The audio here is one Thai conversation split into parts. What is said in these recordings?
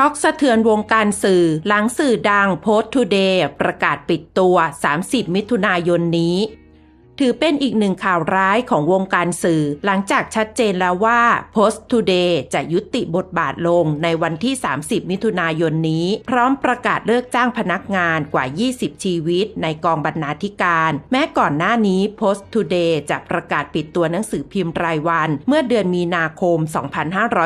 ช็อกสะเทือนวงการสื่อ หลังสื่อดังโพสต์ทูเดย์ประกาศปิดตัว 30 มิถุนายนนี้ ถือเป็นอีกหนึ่งข่าวร้ายของวงการสื่อ หลังจากชัดเจนแล้วว่า Post Today จะยุติบทบาทลงในวันที่ 30 มิถุนายนนี้ พร้อมประกาศเลิกจ้างพนักงานกว่า 20 ชีวิตในกองบรรณาธิการ แม้ก่อนหน้านี้ Post Today จะประกาศปิดตัวหนังสือพิมพ์รายวัน เมื่อเดือนมีนาคม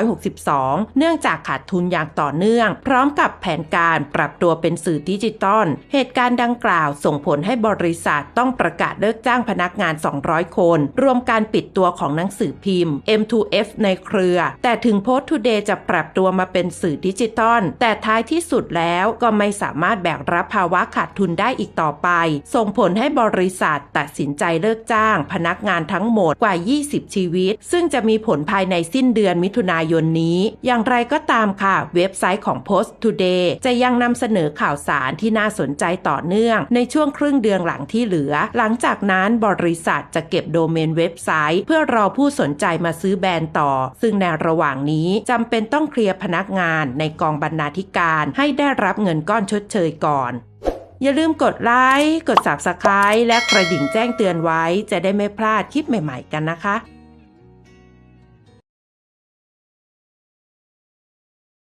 2562 เนื่องจากขาดทุนอย่างต่อเนื่อง พร้อมกับแผนการปรับตัวเป็นสื่อดิจิตอลเหตุการณ์ดังกล่าวส่งผลให้บริษัทต้องประกาศเลิกจ้างพนักนักงาน 200 คน รวมการปิดตัวของหนังสือพิมพ์ M2F ในเครือ แต่ถึง Post Today จะปรับตัวมาเป็นสื่อดิจิตอลแต่ท้ายที่สุดแล้วก็ไม่สามารถแบกรับภาวะขาดทุนได้อีกต่อไป ส่งผลให้บริษัทตัดสินใจเลิกจ้าง พนักงานทั้งหมดกว่า 20 ชีวิต ซึ่งจะมีผลภายในสิ้นเดือนมิถุนายนนี้ อย่างไรก็ตามค่ะ เว็บไซต์ของ Post Today จะยังนำเสนอข่าวสารที่น่าสนใจต่อเนื่อง ในช่วงครึ่งเดือนหลังที่เหลือ หลังจากนั้นบริษัทจะเก็บโดเมนเว็บไซต์ เพื่อรอผู้สนใจมาซื้อแบรนด์ต่อ ซึ่งในระหว่างนี้จำเป็นต้องเคลียร์พนักงานในกองบรรณาธิการให้ได้รับเงินก้อนชดเชยก่อน อย่าลืมกดไลค์ กด Subscribe และกระดิ่งแจ้งเตือนไว้ จะได้ไม่พลาดคลิปใหม่ ๆ กันนะคะ